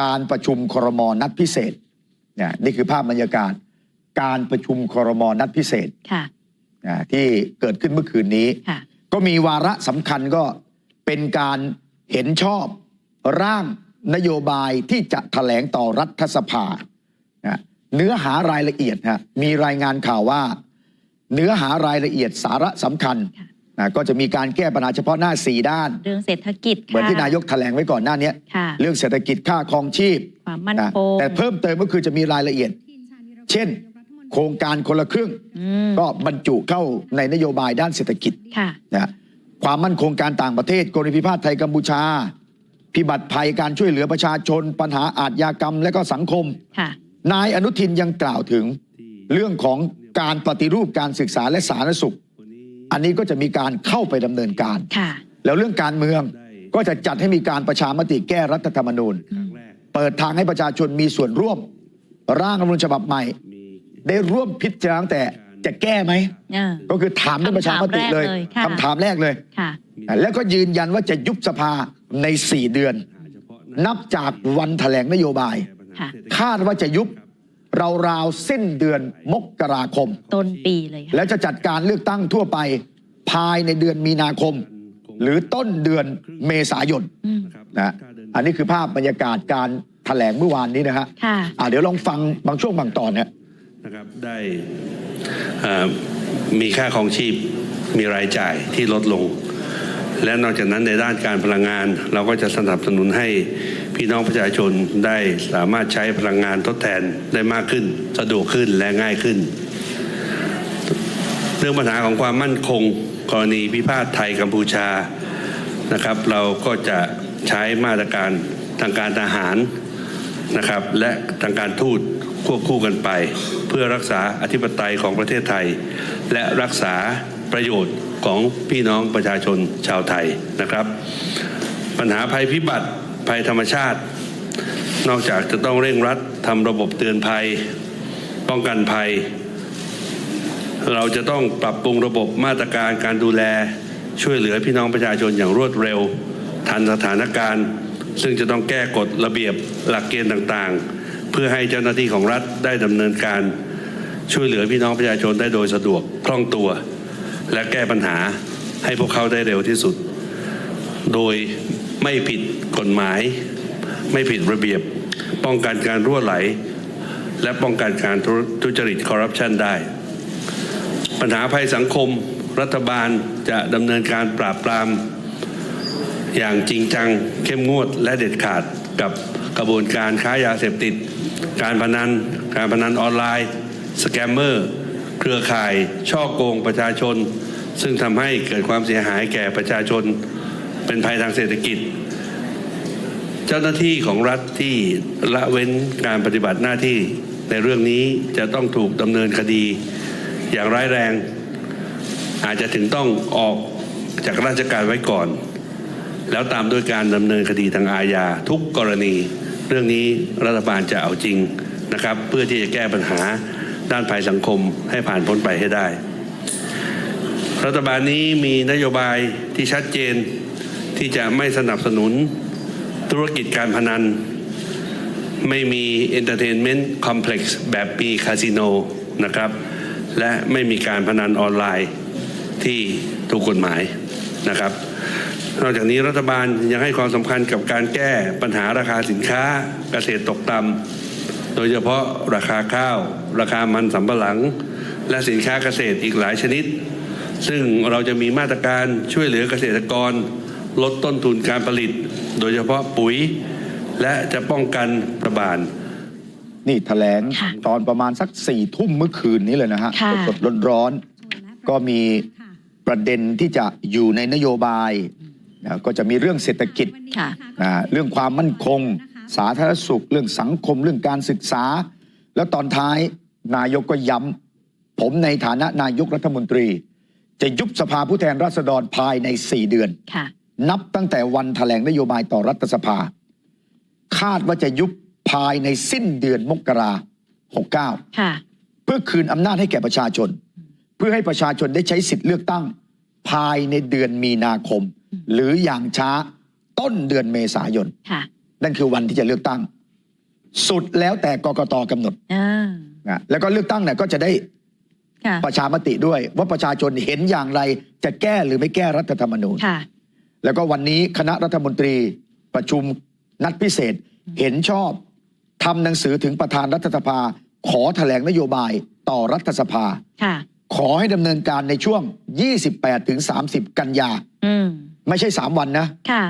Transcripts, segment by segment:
การประชุมครมนัดพิเศษเนี่ยนี่คือภาพบรรยากาศ การประชุมครมนัดพิเศษค่ะนะที่เกิดขึ้นเมื่อคืนนี้ ค่ะ ก็มีวาระสำคัญก็เป็นการเห็นชอบร่างนโยบายที่จะแถลงต่อรัฐสภานะเนื้อหารายละเอียดฮะมีรายงานข่าวว่า เนื้อหารายละเอียดสาระสำคัญ ค่ะ นะก็จะมีการแก้ปัญหาเฉพาะหน้า 4 ด้าน เรื่องเศรษฐกิจเหมือนที่นายกแถลงไว้ก่อนหน้าเนี้ยค่ะเรื่องเศรษฐกิจค่าครองชีพความมั่นนะคงแต่เพิ่มเติมก็คือจะมีรายละเอียด เช่น โครงการคนละครึ่ง อืมก็บรรจุเข้าในนโยบายด้านเศรษฐกิจค่ะ นะความมั่นคงการต่างประเทศกรณีพิพาทไทยกัมพูชา พิบัติภัยการช่วยเหลือประชาชน ปัญหาอาทยากรรมและก็สังคม ค่ะ นายอนุทินยังกล่าวถึง เรื่องของการปฏิรูปการศึกษาและสาธารณสุข อันนี้ก็จะมีการเข้าไปดำเนินการ ค่ะ แล้วเรื่องการเมืองก็จะจัดให้มีการประชามติแก้รัฐธรรมนูญ เปิดทางให้ประชาชนมีส่วนร่วม ร่างรัฐธรรมนูญฉบับใหม่ ได้ร่วมพิจารณาตั้งแต่จะแก้ไหม เออ ก็คือถามด้วยประชามติเลยคำถามแรกเลยค่ะ คำถามแรกเลย ค่ะ แล้วก็ยืนยันว่าจะยุบสภาใน 4 เดือน นับจากวันแถลงนโยบาย ค่ะ คาดว่าจะยุบ ราวๆสิ้นเดือนมกราคม ต้นปีเลยค่ะแล้วจะจัดการเลือกตั้งทั่วไปภายในเดือนมีนาคม หรือต้นเดือนเมษายนอืมนะอันนี้คือภาพบรรยากาศการแถลงเมื่อวานนี้นะฮะค่ะ อะเดี๋ยวลองฟังบางช่วงบางตอนนะนะครับได้อ่ามีค่าของชีพมีรายจ่ายที่ลดลง และนอกจากนั้นในด้านการพลังงาน เราก็จะสนับสนุนให้พี่น้องประชาชนได้สามารถใช้พลังงานทดแทนได้มากขึ้น สะดวกขึ้นและง่ายขึ้น เรื่องปัญหาของความมั่นคงกรณีพิพาทไทยกัมพูชานะครับ เราก็จะใช้มาตรการทางการทหารนะครับ และทางการทูตควบคู่กันไป เพื่อรักษาอธิปไตยของประเทศไทย และรักษาประโยชน์ ของพี่น้องประชาชนชาวไทยนะครับ ปัญหาภัยพิบัติภัยธรรมชาติ นอกจากจะต้องเร่งรัดทำระบบเตือนภัย ป้องกันภัย เราจะต้องปรับปรุงระบบมาตรการการดูแลช่วยเหลือพี่น้องประชาชนอย่างรวดเร็ว ทันสถานการณ์ ซึ่งจะต้องแก้กฎระเบียบหลักเกณฑ์ต่างๆ เพื่อให้เจ้าหน้าที่ของรัฐได้ดำเนินการช่วยเหลือพี่น้องประชาชนได้โดยสะดวกคล่องตัว และแก้ปัญหาให้พวกเขาได้เร็วที่สุด โดยไม่ผิดกฎหมาย ไม่ผิดระเบียบ ป้องกันการรั่วไหล และป้องกันการทุจริตคอร์รัปชันได้ ปัญหาภัยสังคมรัฐบาลจะดำเนินการปราบปราม อย่างจริงจัง เข้มงวดและเด็ดขาดกับกระบวนการค้ายาเสพติด การพนัน การพนันออนไลน์ สแกมเมอร์ เครือข่ายช่อโกงประชาชน ซึ่งทำให้เกิดความเสียหายแก่ประชาชน เป็นภัยทางเศรษฐกิจ เจ้าหน้าที่ของรัฐที่ละเว้นการปฏิบัติหน้าที่ในเรื่องนี้จะต้องถูกดำเนินคดี อย่างร้ายแรง อาจจะถึงต้องออกจากราชการไว้ก่อน แล้วตามด้วยการดำเนินคดีทางอาญาทุกกรณี เรื่องนี้รัฐบาลจะเอาจริงนะครับ เพื่อที่จะแก้ปัญหา ด้านภัยสังคมให้ผ่านพ้นไปให้ได้ รัฐบาลนี้มีนโยบายที่ชัดเจนที่จะไม่สนับสนุนธุรกิจการพนัน ไม่มี Entertainment Complex แบบปีคาสิโนนะครับ และไม่มีการพนันออนไลน์ที่ถูกกฎหมายนะครับนอกจากนี้รัฐบาลยังให้ความสำคัญกับการแก้ปัญหาราคาสินค้าเกษตรตกต่ำ ดยเฉพาะราคาข้าว ราคามันสำปะหลัง และสินค้าเกษตรอีกหลายชนิด ซึ่งเราจะมีมาตรการช่วยเหลือเกษตรกร ลดต้นทุนการผลิต โดยเฉพาะปุ๋ย และจะป้องกันระบาดนี่แถลงค่ะตอนประมาณสักสี่ทุ่มเมื่อคืนนี้เลยนะฮะค่ะสดๆร้อนๆก็มีประเด็นที่จะอยู่ในนโยบายนะก็จะมีเรื่องเศรษฐกิจค่ะนะเรื่องความมั่นคง สาธารณสุข เรื่องสังคมเรื่องการศึกษา แล้วตอนท้ายนายกก็ย้ำผมในฐานะนายกรัฐมนตรี จะยุบสภาผู้แทนราษฎรภายใน 4 เดือนค่ะนับตั้งแต่วันแถลงนโยบายต่อรัฐสภา คาดว่าจะยุบภายในสิ้นเดือนมกราหกเก้าค่ะเพื่อคืนอำนาจให้แก่ประชาชน เพื่อให้ประชาชนได้ใช้สิทธิ์เลือกตั้ง ภายในเดือนมีนาคม หรืออย่างช้าต้นเดือนเมษายนค่ะ นั่นคือวันที่จะเลือกตั้ง สุดแล้วแต่กกตกำหนดอ่านะแล้วก็เลือกตั้งเนี่ยก็จะได้ค่ะประชามติด้วย ว่าประชาชนเห็นอย่างไรจะแก้หรือไม่แก้รัฐธรรมนูญ ค่ะ แล้วก็วันนี้คณะรัฐมนตรีประชุมนัดพิเศษเห็นชอบทำหนังสือถึงประธานรัฐสภา ขอแถลงนโยบายต่อรัฐสภา ค่ะ ขอให้ดำเนินการในช่วง 28ถึง30 กันยา อืม ไม่ใช่ 3 วันนะ ค่ะ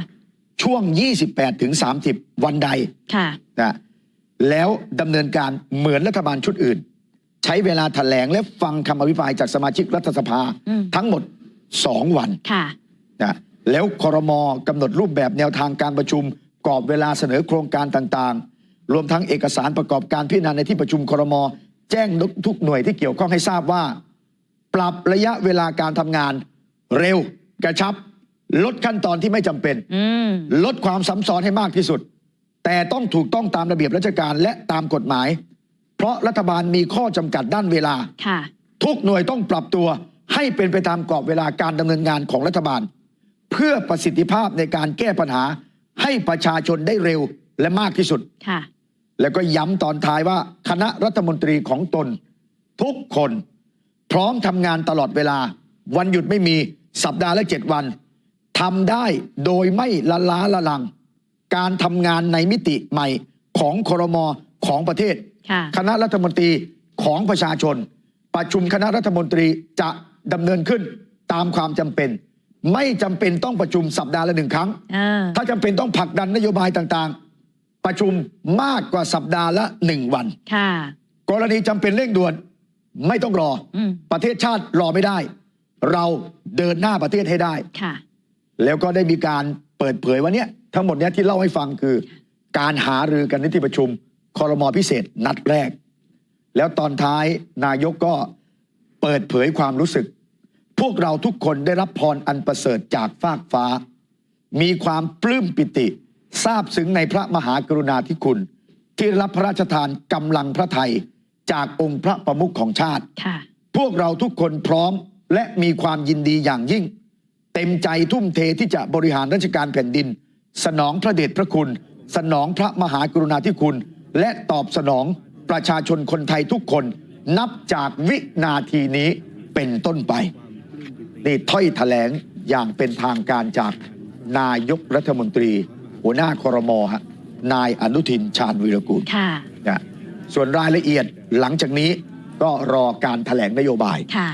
ช่วง 28ถึง30 วันใดค่ะ นะแล้วดำเนินการเหมือนรัฐบาลชุดอื่น ใช้เวลาแถลงและฟังคำอภิปรายจากสมาชิกรัฐสภาอืม ทั้งหมด 2 วัน ค่ะ นะแล้วครมกำหนดรูปแบบแนวทางการประชุม กรอบเวลาเสนอโครงการต่างๆ รวมทั้งเอกสารประกอบการพิจารณาในที่ประชุมครมแจ้งทุกหน่วยที่เกี่ยวข้องให้ทราบว่า ปรับระยะเวลาการทำงาน เร็วกระชับ ลดขั้นตอนที่ไม่จำเป็นอืมลดความซ้ำซ้อนให้มากที่สุด แต่ต้องถูกต้องตามระเบียบราชการและตามกฎหมาย เพราะรัฐบาลมีข้อจำกัดด้านเวลาค่ะทุกหน่วยต้องปรับตัวให้เป็นไปตามกรอบเวลาการดำเนินงานของรัฐบาล เพื่อประสิทธิภาพในการแก้ปัญหา ให้ประชาชนได้เร็วและมากที่สุดค่ะแล้วก็ย้ำตอนท้ายว่าคณะรัฐมนตรีของตน ทุกคน พร้อมทำงานตลอดเวลา วันหยุดไม่มีสัปดาห์ละเจ็ดวัน ทำได้โดยไม่ละล้าละลัง การทำงานในมิติใหม่ของครมของประเทศค่ะคณะรัฐมนตรีของประชาชน ประชุมคณะรัฐมนตรีจะดำเนินขึ้นตามความจำเป็น ไม่จำเป็นต้องประชุมสัปดาห์ละหนึ่งครั้งอ่าถ้าจำเป็นต้องผลักดันนโยบายต่างๆ ประชุมมากกว่าสัปดาห์ละหนึ่งวันค่ะกรณีจำเป็นเร่งด่วนไม่ต้องรอออืมประเทศชาติรอไม่ได้ เราเดินหน้าประเทศให้ได้ค่ะ แล้วก็ได้มีการเปิดเผยว่าเนี้ยทั้งหมดเนี้ยที่เล่าให้ฟังคือ การหารือกันในที่ประชุมคอรมอพิเศษนัดแรก แล้วตอนท้ายนายกก็เปิดเผยความรู้สึก พวกเราทุกคนได้รับพรอันประเสริฐจากฟากฟ้า มีความปลื้มปิติซาบซึ้งในพระมหากรุณาธิคุณ ที่ได้รับพระราชทานกำลังพระไทยจากองค์พระประมุขของชาติค่ะพวกเราทุกคนพร้อมและมีความยินดีอย่างยิ่ง เต็มใจทุ่มเทที่จะบริหารราชการแผ่นดิน สนองพระเดชพระคุณ สนองพระมหากรุณาธิคุณ และตอบสนองประชาชนคนไทยทุกคน นับจากวินาทีนี้เป็นต้นไป นี่ถ้อยแถลงอย่างเป็นทางการจากนายกรัฐมนตรี หัวหน้าคอรมอฮะนายอนุทินชาญวีรกูลค่ะนะส่วนรายละเอียดหลังจากนี้ก็รอการแถลงนโยบายค่ะ